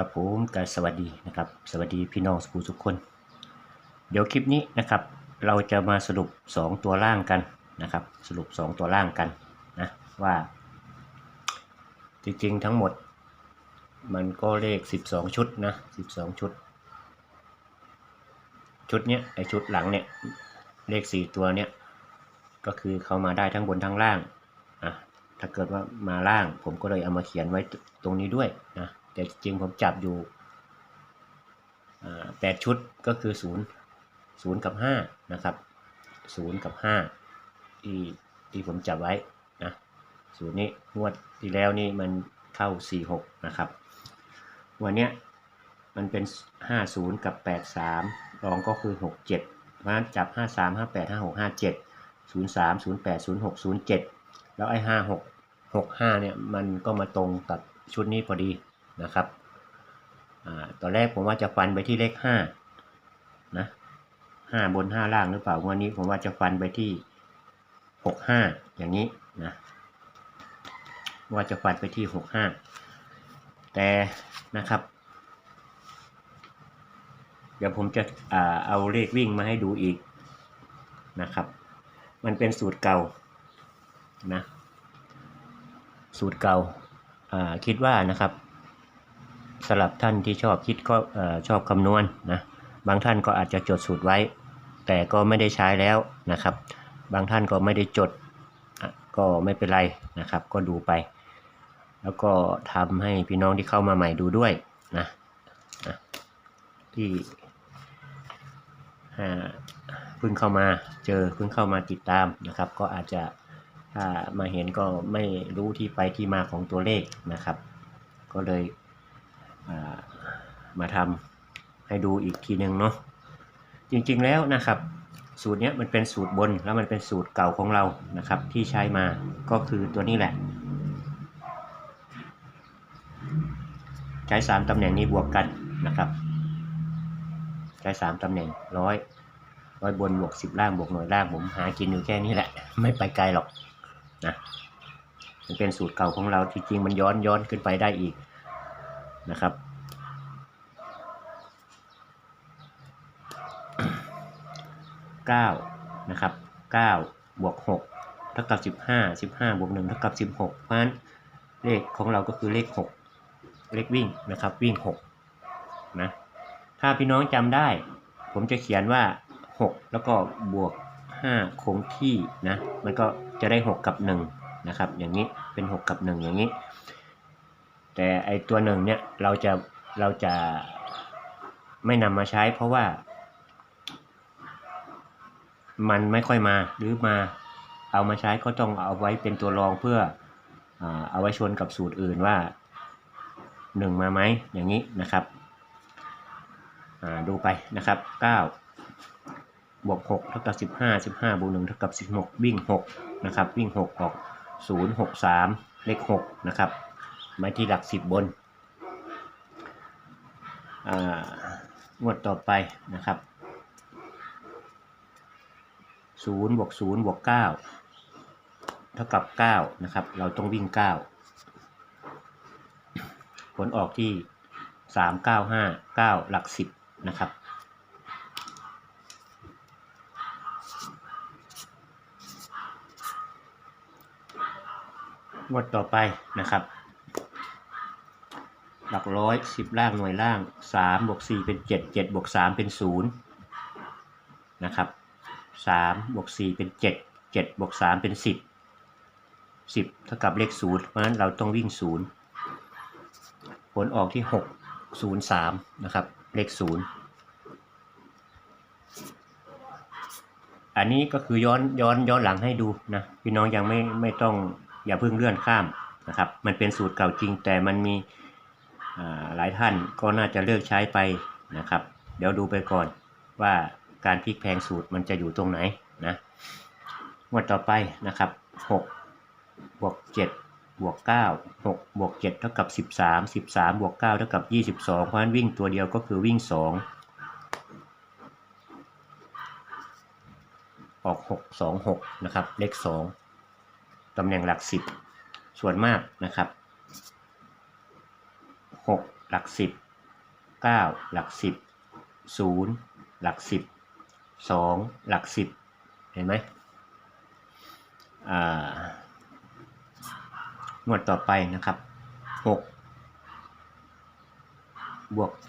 ครับผมก็สวัสดีนะครับ สวัสดีพี่น้องสุภูทุกคน เดี๋ยวคลิปนี้นะครับ เราจะมาสรุป 2 ตัวล่างกันนะครับ สรุป 2 ตัวล่างกันนะว่า จริงๆทั้งหมด มันก็เลข 12 ชุดนะ 12 ชุด ชุดเนี้ยไอชุดหลังเนี่ยเลข 4 ตัวเนี้ยก็คือเข้ามาได้ทั้งบนทั้งล่างอะถ้าเกิดว่ามาล่างผมก็เลยเอามาเขียนไว้ตรงนี้ด้วยนะ แต่จริงผมจับอยู่แปดชุดก็คือศูนย์ศูนย์กับห้านะครับศูนย์กับห้าที่ที่ผมจับไว้นะศูนย์นี้งวดที่แล้วนี่มันเข้าสี่หกนะครับ วันเนี้ยมันเป็นห้าศูนย์กับแปดสามรองก็คือหกเจ็ดเพราะฉะนั้นจับห้าสามห้าแปดห้าหกห้าเจ็ดศูนย์สามศูนย์แปดศูนย์หกศูนย์เจ็ดแล้วไอ้ห้าหกหกห้าเนี่ยมันก็มาตรงกับชุดนี้พอดี นะครับอ่าตอนแรกผมว่าจะฟันไปที่เลขห้านะห้าบนห้าล่างหรือเปล่าวันนี้ผมว่าจะฟันไปที่หกห้าอย่างนี้นะว่าจะฟันไปที่หกห้าแต่นะครับ เดี๋ยวผมจะอเอาเลขวิ่งมาให้ดูอีกนะครับ มันเป็นสูตรเก่านะสูตรเก่าคิดว่านะครับ สำหรับท่านที่ชอบคิดก็ชอบคำนวณนะบางท่านก็อาจจะจดสูตรไว้ แต่ก็ไม่ได้ใช้แล้วนะครับ บางท่านก็ไม่ได้จดก็ไม่เป็นไรนะครับ ก็ดูไป แล้วก็ทำให้พี่น้องที่เข้ามาใหม่ดูด้วยนะนะที่เพิ่งเข้ามาเจอเพิ่งเข้ามาติดตามนะครับ ก็อาจจะถ้ามาเห็นก็ไม่รู้ที่ไปที่มาของตัวเลขนะครับ ก็เลย มาทำให้ดูอีกทีหนึ่งเนาะจริงๆแล้วนะครับสูตรนี้มันเป็นสูตรบนแล้วมันเป็นสูตรเก่าของเรานะครับ ที่ใช้มาก็คือตัวนี้แหละ ใช้สามตำแหน่งนี้บวกกันนะครับ ใช้สามตำแหน่งร้อยร้อยบนบวกสิบล่างบวกหน่วยล่างผมหากินอยู่แค่นี้แหละ ไม่ไปไกลหรอกนะมันเป็นสูตรเก่าของเราจริงๆมันย้อนย้อนขึ้นไปได้อีก นะครับเก้านะครับเก้าบวกหกเท่ากับสิบห้าสิบห้าบวกหนึ่งเท่ากับสิบหกเพราะฉะนั้นเลขของเราก็คือเลขหกเลขวิ่งนะครับ วิ่งหกนะ ถ้าพี่น้องจำได้ ผมจะเขียนว่าหกแล้วก็บวกห้าคงที่นะ มันก็จะได้หกกับหนึ่งนะครับ อย่างนี้ เป็นหกกับหนึ่งอย่างนี้ แต่ไอตัวหนึ่งเนี่ยเราจะเราจะไม่นำมาใช้เพราะว่า มันไม่ค่อยมาหรือมาเอามาใช้ก็ต้องเอาไว้เป็นตัวรองเพื่อเอาไว้ชนกับสูตรอื่นว่าหนึ่งมาไหมอย่างนี้นะครับดูไปนะครับ9บวก6เท่ากับ 15 15บวก1เท่ากับ 16 วิ่ง 6 นะครับ วิ่ง 6 ออก 0 6 3 เลข 6 นะครับ มาที่หลัก10บบนงวดต่อไปนะครับศูนย์บวกศูนย์บวกเก้าเท่ากับเก้านะครับ เราต้องวิ่งเก้าผลออกที่สามเก้าห้าเก้าหลักสิบนะครับงวดต่อไปนะครับ หลักร้อยสิบล่างหน่วยล่างสามบวกสี่เป็นเจ็ดเจ็ดบวกสามเป็นศูนย์นะครับสามบวกสี่เป็นเจ็ดเจ็ดบวกสามเป็นสิบสิบเท่ากับเลขศูนย์เพราะฉะนั้นเราต้องวิ่งศูนย์ผลออกที่หกศูนย์สามนะครับ เลขศูนย์อันนี้ก็คือย้อนย้อนย้อนหลังให้ดูนะพี่น้องยังไม่ไม่ต้องอย่าเพิ่งเลื่อนข้ามนะครับ มันเป็นสูตรเก่าจริงแต่มันมี หลายท่านก็น่าจะเลือกใช้ไปนะครับ เดี๋ยวดูไปก่อนว่าการพลิกแพงสูตรมันจะอยู่ตรงไหนนะงวดต่อไปนะครับ6บวก7บวก9 6บวก7เท่ากับ 13 13บวก9เท่ากับ 22 เพราะฉะนั้นวิ่งตัวเดียวก็คือวิ่ง 2 ออก 6 2 6 นะครับ เลข 2 ตำแหน่งหลัก 10 ส่วนมากนะครับ 6 หลัก 10 9 หลัก 10 0 หลัก 10 2 หลัก 10 เห็นไหมหมวดต่อไปนะครับ 6 บวก 7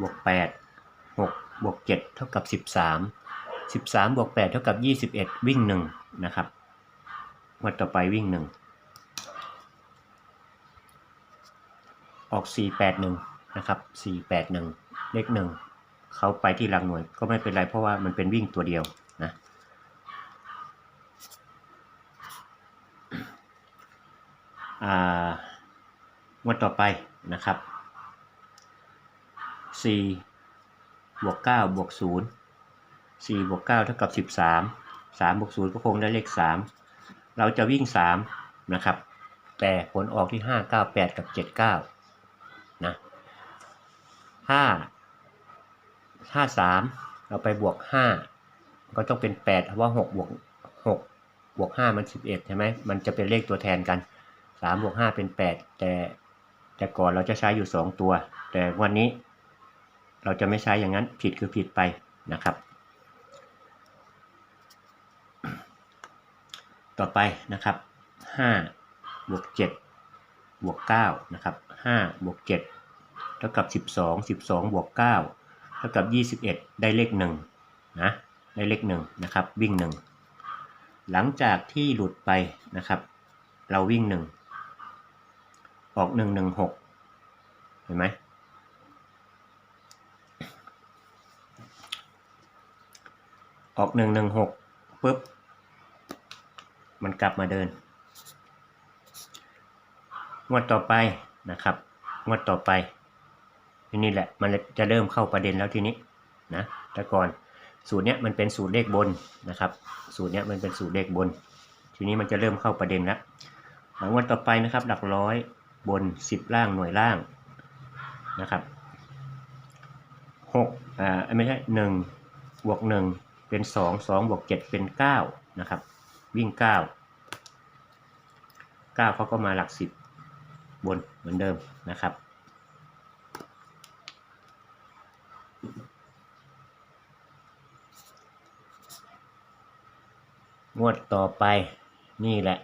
บวก 8 6 บวก 7 เท่ากับ 13 13 บวก 8 เท่ากับ 21 วิ่ง 1 นะครับหมวดต่อไปวิ่ง 1 ออกสี่แปดหนึ่งนะครับสี่แปดหนึ่งเลขหนึ่งเขาไปที่หลักหน่วยก็ไม่เป็นไรเพราะว่ามันเป็นวิ่งตัวเดียวนะอ่างวดต่อไปนะครับ 4 บวก 9 บวก 0 4 บวก 9 เท่ากับ 13 3 บวก 0 ก็คงได้เลข 3 เราจะวิ่ง 3 นะครับ แต่ผลออกที่ 5 9 8 กับ 7 9 นะ5 5 3เราไปบวก5ก็ต้องเป็น8เพราะว่า6บวก6บวก5มัน11ใช่ไหมมันจะเป็นเลขตัวแทนกันสามบวกห้าเป็นแปดแต่แต่ก่อนเราจะใช้อยู่สองตัว แต่วันนี้เราจะไม่ใช้อย่างนั้นผิดคือผิดไปนะครับ ต่อไปนะครับห้าบวกเจ็ดบวกเก้านะครับ ห้าบวกเจ็ดเท่ากับสิบสองสิบสองบวกเก้าเท่ากับยี่สิบเอ็ดได้เลขหนึ่งนะได้เลขหนึ่งนะครับวิ่งหนึ่งหลังจากที่หลุดไปนะครับ เราวิ่งหนึ่งออกหนึ่งหนึ่งหกเห็นไหมออกหนึ่งหนึ่งหกปุ๊บมันกลับมาเดินงวดต่อไป นะครับ งวดต่อไปนี่แหละมันจะเริ่มเข้าประเด็นแล้วทีนี้นะแต่ก่อนสูตรเนี้ยมันเป็นสูตรเลขบนนะครับ สูตรเนี้ยมันเป็นสูตรเลขบน ทีนี้มันจะเริ่มเข้าประเด็นแล้วงวดต่อไปนะครับหลักร้อยบน 10 ล่างหน่วยล่างนะครับ6อ่าไม่ใช่1บวก1เป็น2 2บวก7เป็น9นะครับ วิ่ง9 9เขาก็มาหลัก10บ บนเหมือนเดิมนะครับ งวดต่อไปนี่แหละ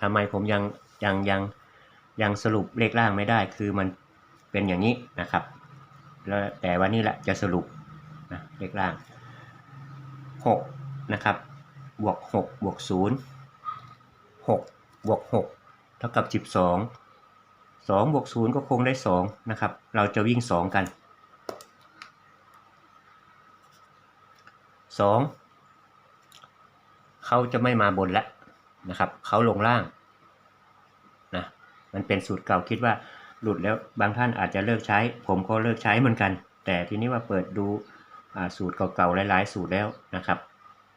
ทำไมผมยังยังยังยังสรุปเลขล่างไม่ได้คือมันเป็นอย่างนี้นะครับ แล้วแต่วันนี้แหละจะสรุปนะเลขล่าง 6 นะครับ บวก 6 บวก 0 6 บวก 6 เท่ากับ 12 2บวก0ก็คงได้ 2 นะครับ เราจะวิ่ง 2 กัน 2 เขาจะไม่มาบนแล้วนะครับ เขาลงล่างนะมันเป็นสูตรเก่าคิดว่าหลุดแล้วบางท่านอาจจะเลิกใช้ ผมก็เลิกใช้เหมือนกัน แต่ทีนี้ว่าเปิดดูสูตรเก่าๆหลายๆ สูตรแล้วนะครับ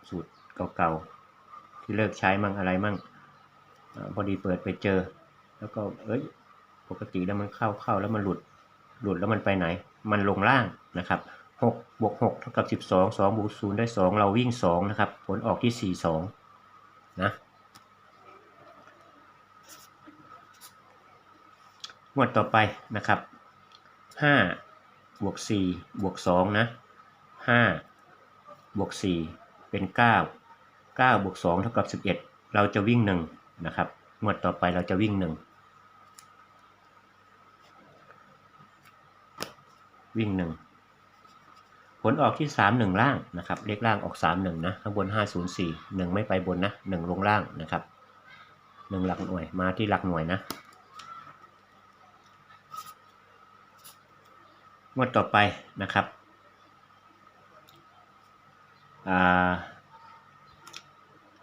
สูตรเก่าๆที่เลิกใช้มั่งอะไรมั่ง พอดีเปิดไปเจอ แล้วก็เอ้ยปกติแล้วมันเข้าเข้าแล้วมันหลุดหลุดแล้วมันไปไหน มันลงล่างนะครับ6บวก6เท่ากับ 12 2บวก0ได้ 2 เราวิ่ง 2 นะครับ ผลออกที่ 4 2 นะงวดต่อไปนะครับห้าบวกสี่บวกสองนะห้าบวกสี่เป็นเก้าเก้าบวกสองเท่ากับสิบเอ็ดเราจะวิ่งห นะครับงวดต่อไปเราจะวิ่งหนึ่งวิ่งหนึ่งผลออกที่สามหนึ่งล่างนะครับเลขล่างออกสามหนึ่งนะข้างบนห้าศูนย์สี่หนึ่งไม่ไปบนนะหนึ่งลงล่างนะครับหนึ่งหลักหน่วยมาที่หลักหน่วยนะงวดต่อไปนะครับ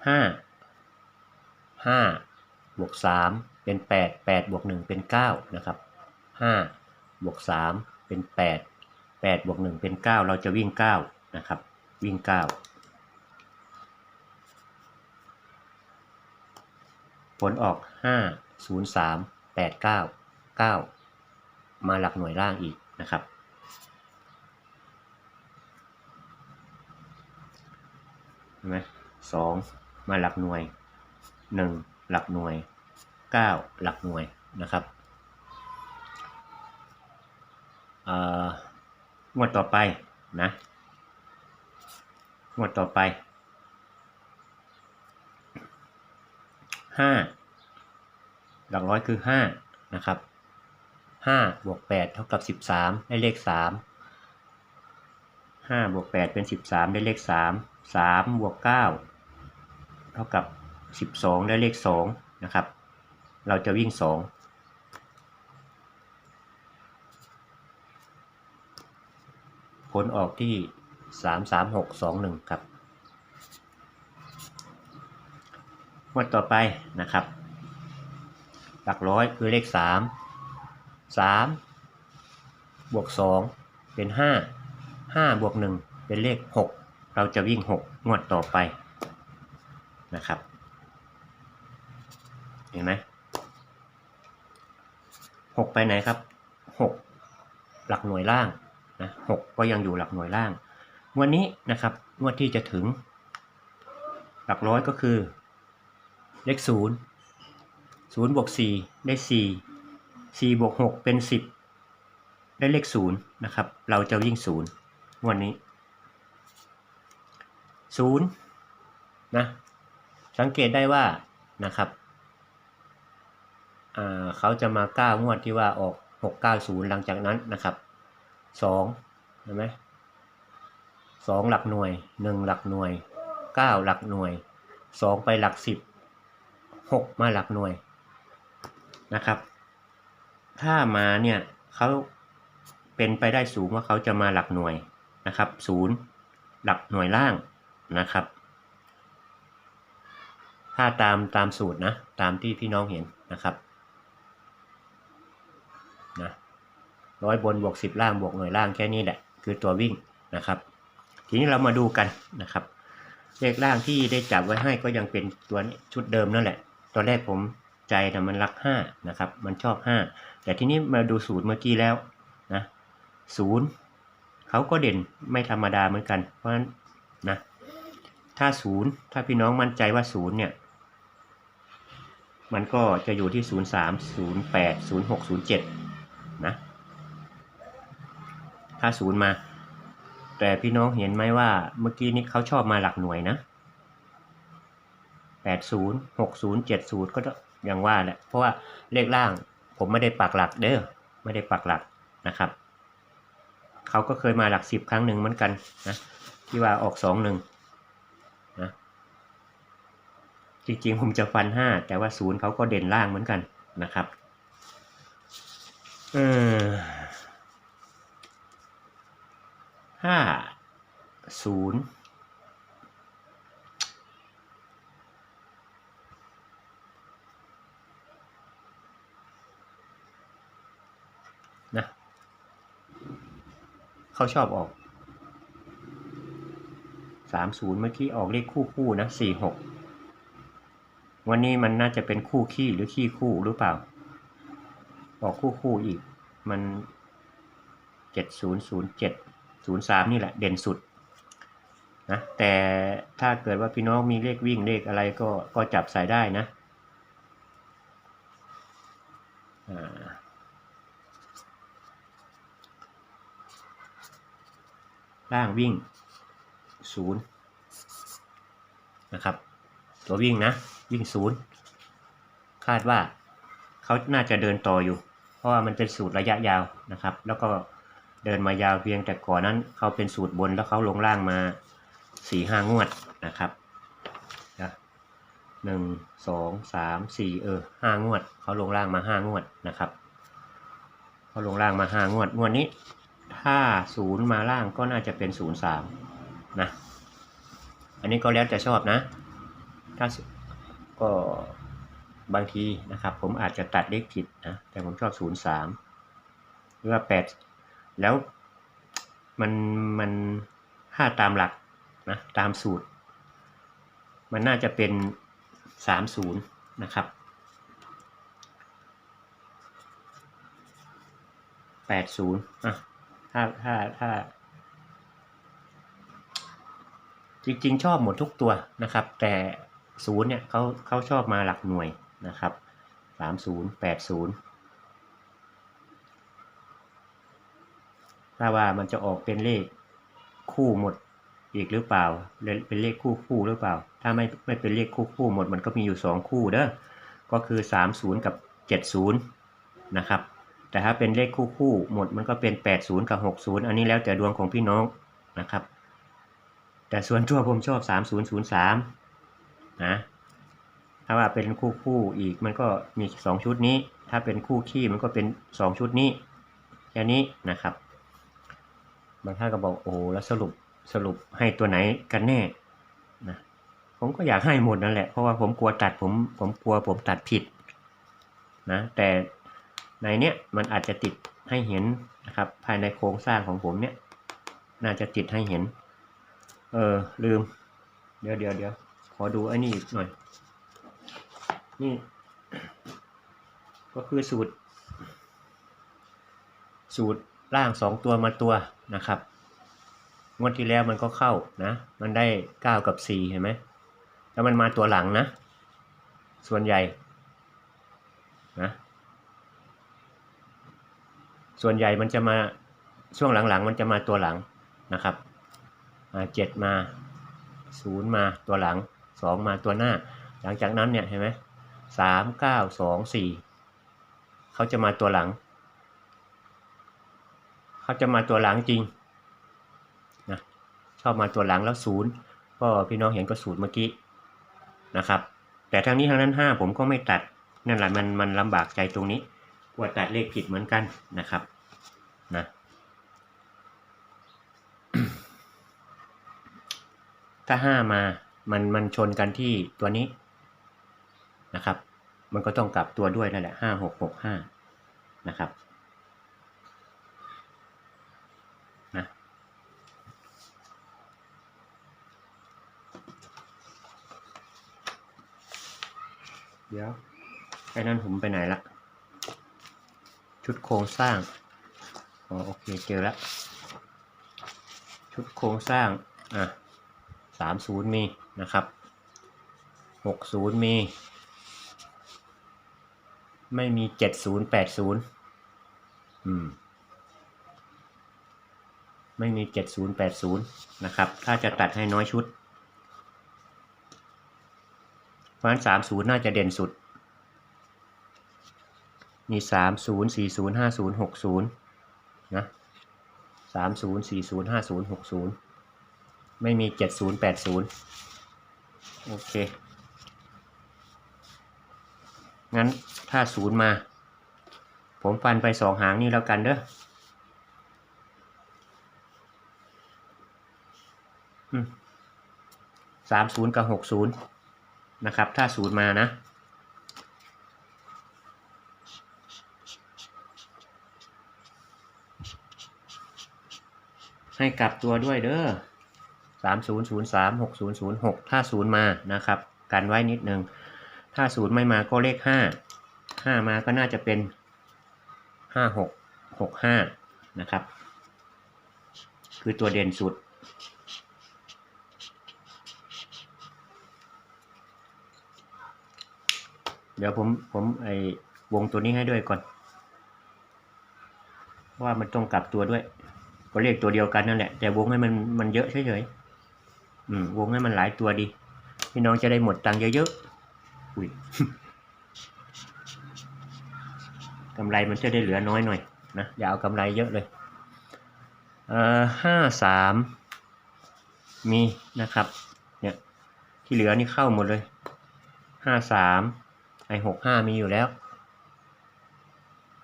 ห้า ห้าบวกสามเป็นแปดแปดบวกหนึ่งเป็นเก้านะครับห้าบวกสามเป็นแปดแปดบวกหนึ่งเป็นเก้าเราจะวิ่งเก้านะครับ วิ่งเก้าผลออกห้าศูนย์สามแปดเก้าเก้ามาหลักหน่วยล่างอีกนะครับใช่ไหมสองมาหลักหน่วย หนึ่งหลักหน่วยเก้าหลักหน่วยนะครับอ่องวดต่อไปนะงวดต่อไปห้าหลักร้อยคือห้านะครับห้าบวกแปดเท่ากับสิบสามได้เลขสามห้าบวกแปดเป็นสิบสามได้เลขสามสามบวกเก้าเท่ากับ สิบสองได้เลขสองนะครับ เราจะวิ่งสองผลออกที่สามสามหกสองหนึ่งครับงวดต่อไปนะครับ หลักร้อยคือเลขสามสามบวกสองเป็นห้าห้าบวกหนึ่งเป็นเลขหกเราจะวิ่งหกงวดต่อไปนะครับ เห็นไหมหกไปไหนครับหกหลักหน่วยล่างนะหกก็ยังอยู่หลักหน่วยล่างงวดนี้นะครับงวดที่จะถึง หลักร้อยก็คือ เลขศูนย์ศูนย์บวกสี่ได้สี่สี่บวกหกเป็นสิบได้เลขศูนย์นะครับ เราจะวิ่งศูนย์งวดนี้ศูนย์นะสังเกตได้ว่านะครับ เขาจะมาก้างวดที่ว่าออกหกเก้าศูนย์หลังจากนั้นนะครับสองเห็นไหมสองหลักหน่วยหนึ่งหลักหน่วยเก้าหลักหน่วยสองไปหลักสิบหกมาหลักหน่วยนะครับ ถ้ามาเนี่ยเขาเป็นไปได้สูงว่าเขาจะมาหลักหน่วยนะครับศูนย์หลักหน่วยล่างนะครับ ถ้าตามตามสูตรนะ ตามที่พี่น้องเห็นนะครับนะ ร้อยบนบวกสิบล่างบวกหน่วยล่างแค่นี้แหละ คือตัววิ่งนะครับ ทีนี้เรามาดูกันนะครับ เลขล่างที่ได้จับไว้ให้ก็ยังเป็นตัวชุดเดิมนั่นแหละ ตอนแรกผมใจนะมันรักห้านะครับ มันชอบห้าแต่ทีนี้มาดูสูตรเมื่อกี้แล้วนะศูนย์เขาก็เด่นไม่ธรรมดาเหมือนกัน เพราะฉะนั้นนะถ้าศูนย์ถ้าพี่น้องมั่นใจว่าศูนย์เนี่ยมันก็จะอยู่ที่ศูนย์สามศูนย์แปดศูนย์หกศูนย์เจ็ดนะ ถ้าศูนย์มา แต่พี่น้องเห็นไหมว่าเมื่อกี้นี้เขาชอบมาหลักหน่วยนะแปดศูนย์หกศูนย์เจ็ดศูนย์ก็อย่างว่าแหละ เพราะว่าเลขล่างผมไม่ได้ปักหลักเด้อ ไม่ได้ปักหลักนะครับ เขาก็เคยมาหลักสิบครั้งหนึ่งเหมือนกันนะ ที่ว่าออกสองหนึ่งนะ จริงๆผมจะฟันห้าแต่ว่าศูนย์เขาก็เด่นล่างเหมือนกันนะครับเออ ห้าศูนย์นะเขาชอบออกสามศูนย์เมื่อกี้ออกเลขคู่คู่นะสี่หกวันนี้มันน่าจะเป็นคู่ขี้หรือขี้คู่หรือเปล่า ออกคู่คู่อีกมันเจ็ดศูนย์ศูนย์เจ็ด ศูนย์สามนี่แหละเด่นสุดนะแต่ถ้าเกิดว่าพี่น้องมีเลขวิ่งเลขอะไรก็ก็จับใส่ได้นะล่างวิ่งศูนย์นะครับ ตัววิ่งนะ วิ่งศูนย์คาดว่าเขาน่าจะเดินต่ออยู่ เพราะว่ามันเป็นสูตรระยะยาวนะครับ แล้วก็ เดินมายาวเพียงแต่ก่อนนั้นเขาเป็นสูตรบนแล้วเขาลงล่างมาสี่ห้างวดนะครับนะหนึ่งสองสามสี่เออห้างวดเขาลงล่างมาห้างวดนะครับเขาลงล่างมาห้างวดงวดนี้ ถ้าศูนย์มาล่างก็น่าจะเป็นศูนย์สามนะอันนี้ก็แล้วแต่ชอบนะ ถ้าก็บางทีนะครับ ผมอาจจะตัดเลขผิดนะแต่ผมชอบศูนย์สามหรือว่าแปด แล้วมันมันถ้าตามหลักนะตามสูตร มันน่าจะเป็น 30 นะครับ 80อะถ้าถ้าถ้าจริงๆ ชอบหมดทุกตัวนะครับ แต่ศูนย์เนี่ยเขาเขาชอบมาหลักหน่วยนะครับ 30 80 ถ้าว่ามันจะออกเป็นเลขคู่หมดอีกหรือเปล่า เป็นเลขคู่คู่หรือเปล่า ถ้าไม่ไม่เป็นเลขคู่คู่หมด มันก็มีอยู่สองคู่เด้อ ก็คือสามศูนย์กับเจ็ดศูนย์นะครับ แต่ถ้าเป็นเลขคู่คู่หมดมันก็เป็นแปดศูนย์กับหกศูนย์อันนี้แล้วแต่ดวงของพี่น้องนะครับ แต่ส่วนตัวผมชอบสามศูนย์ศูนย์สามนะถ้าว่าเป็นคู่คู่อีกมันก็มีสองชุดนี้ ถ้าเป็นคู่ขี้มันก็เป็นสองชุดนี้แค่นี้นะครับ บางท่านก็บอกโอ้แล้วสรุปสรุปให้ตัวไหนกันแน่นะผมก็อยากให้หมดนั่นแหละเพราะว่าผมกลัวตัดผมผมกลัวผมตัดผิดนะแต่ในเนี้ยมันอาจจะติดให้เห็นนะครับภายในโครงสร้างของผมเนี่ยน่าจะติดให้เห็น เออลืม เดี๋ยวเดี๋ยวเดี๋ยวขอดูไอ้นี่อีกหน่อย นี่ ก็คือสูตร สูตรล่างสองตัวมาตัว นะครับงวดที่แล้วมันก็เข้านะ มันได้เก้ากับสี่เห็นไหมแล้วมันมาตัวหลังนะ ส่วนใหญ่นะส่วนใหญ่มันจะมาช่วงหลังๆ มันจะมาตัวหลังนะครับมาเจ็ดมาศูนย์มาตัวหลังสองมาตัวหน้า หลังจากนั้นเนี่ยเห็นไหมสามเก้าสองสี่เขาจะมาตัวหลัง เขาจะมาตัวหลังจริงนะชอบมาตัวหลังแล้วศูนย์ก็พี่น้องเห็นก็ศูนย์เมื่อกี้นะครับ แต่ทางนี้ทางนั้นห้าผมก็ไม่ตัดนั่นแหละมันมันลำบากใจตรงนี้กลัวตัดเลขผิดเหมือนกันนะครับนะถ้าห้ามามันมันชนกันที่ตัวนี้นะครับ มันก็ต้องกลับตัวด้วยนั่นแหละห้าหกหกห้านะครับ เดี๋ยว ไอ้นั่นผมไปไหนละ ชุดโครงสร้าง อ๋อโอเคเจอแล้ว ชุดโครงสร้าง อะสามศูนย์มีนะครับหกศูนย์มี ไม่มีเจ็ดศูนย์แปดศูนย์อืม ไม่มีเจ็ดศูนย์แปดศูนย์นะครับ ถ้าจะตัดให้น้อยชุด เพราะฉะนั้นสามศูนย์น่าจะเด่นสุด มีสามศูนย์สี่ศูนย์ห้าศูนย์หกศูนย์นะสามศูนย์สี่ศูนย์ห้าศูนย์หกศูนย์ไม่มีเจ็ดศูนย์แปดศูนย์โอเค งั้นถ้าศูนย์มา ผมฟันไปสองหางนี่แล้วกันเด้อสามศูนย์กับหกศูนย์ นะครับ ถ้าศูนย์มานะ ให้กลับตัวด้วยเด้อสามศูนย์ศูนย์สามหกศูนย์ศูนย์หกถ้าศูนย์มานะครับ กันไว้นิดนึง ถ้าศูนย์ไม่มาก็เลขห้าห้ามาก็น่าจะเป็นห้าหกหกห้านะครับ คือตัวเด่นสุด เดี๋ยวผมผมไอวงตัวนี้ให้ด้วยก่อนว่ามันต้องกลับตัวด้วย ก็เลขตัวเดียวกันนั่นแหละ แต่วงให้มันมันเยอะเฉยๆอืมวงให้มันหลายตัวดี พี่น้องจะได้หมดตังค์เยอะๆอุ้ยกำไรมันจะได้เหลือน้อยหน่อยนะอย่าเอากำไรเยอะเลยเอ่อห้าสามมีนะครับเนี่ยที่เหลือนี่เข้าหมดเลยห้าสาม ไอหกห้ามีอยู่แล้ว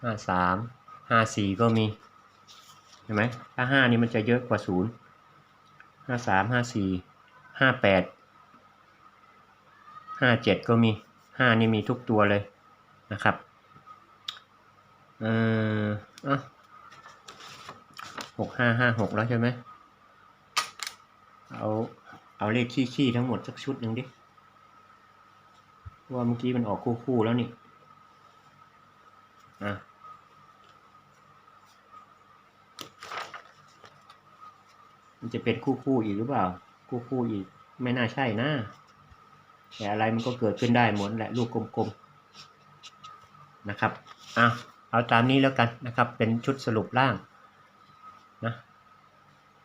ห้าสามห้าสี่ก็มีเห็นไหมถ้าห้านี่มันจะเยอะกว่าศูนย์ห้าสามห้าสี่ห้าแปดห้าเจ็ดก็มีห้านี่มีทุกตัวเลยนะครับเอออะหกห้าห้าหกแล้วใช่ไหมเอา เอาเลขขี้ๆทั้งหมดสักชุดหนึ่งดิ ว่าเมื่อกี้มันออกคู่ๆแล้วนี่อะมันจะเป็นคู่คู่อีกหรือเปล่า คู่คู่อีก ไม่น่าใช่นะแต่อะไรมันก็เกิดขึ้นได้หมดแหละลูกกลมๆนะครับอะเอาตามนี้แล้วกันนะครับ เป็นชุดสรุปล่างนะ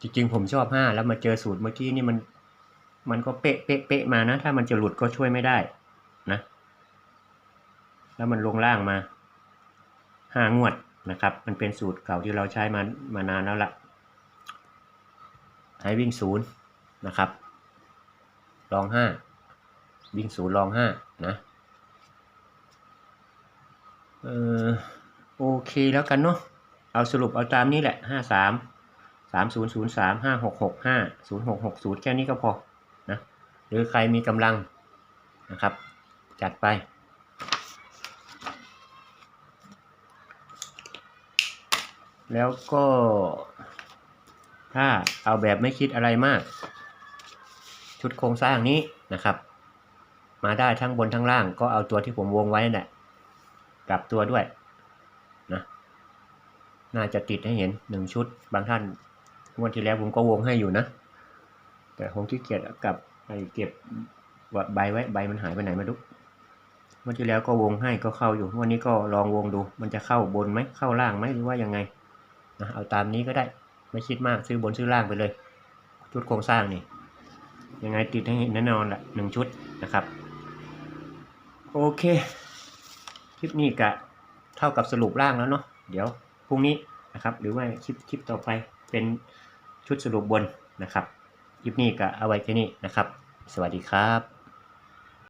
จริงๆผมชอบห้าแล้วมาเจอสูตรเมื่อกี้นี่มัน มันก็เป๊ะเป๊ะเป๊ะมานะ ถ้ามันจะหลุดก็ช่วยไม่ได้ นะ แล้วมันลงล่างมาห้างวดนะครับ มันเป็นสูตรเก่าที่เราใช้มามานานแล้วละให้วิ่งศูนย์นะครับ ลองห้าวิ่งศูนย์ลองห้านะเออโอเคแล้วกันเนาะเอาสรุปเอาตามนี้แหละห้าสามสามศูนย์ศูนย์สามห้าหกหกห้าศูนย์หกหกศูนย์แค่นี้ก็พอนะหรือใครมีกำลังนะครับ จัดไป แล้วก็ ถ้าเอาแบบไม่คิดอะไรมาก ชุดโครงสร้างนี้นะครับ มาได้ทั้งบนทั้งล่าง ก็เอาตัวที่ผมวงไว้นั่นแหละกลับตัวด้วยนะน่าจะติดให้เห็นหนึ่งชุด บางท่านวันที่แล้วผมก็วงให้อยู่นะ แต่ผมขี้เกียจกลับไปเก็บใบไว้ใบมันหายไปไหนไม่รู้ วันที่แล้วก็วงให้ก็เข้าอยู่ วันนี้ก็ลองวงดู มันจะเข้าบนไหมเข้าล่างไหมหรือว่ายังไงนะเอาตามนี้ก็ได้ไม่คิดมากซื้อบนซื้อล่างไปเลย ชุดโครงสร้างนี่ยังไงติดให้เห็นแน่นอนละหนึ่งชุดนะครับ โอเค คลิปนี้กะเท่ากับสรุปร่างแล้วเนาะเดี๋ยวพรุ่งนี้นะครับ หรือว่าคลิปคลิปต่อไปเป็นชุดสรุปบนนะครับ คลิปนี้กะเอาไว้แค่นี้นะครับ สวัสดีครับ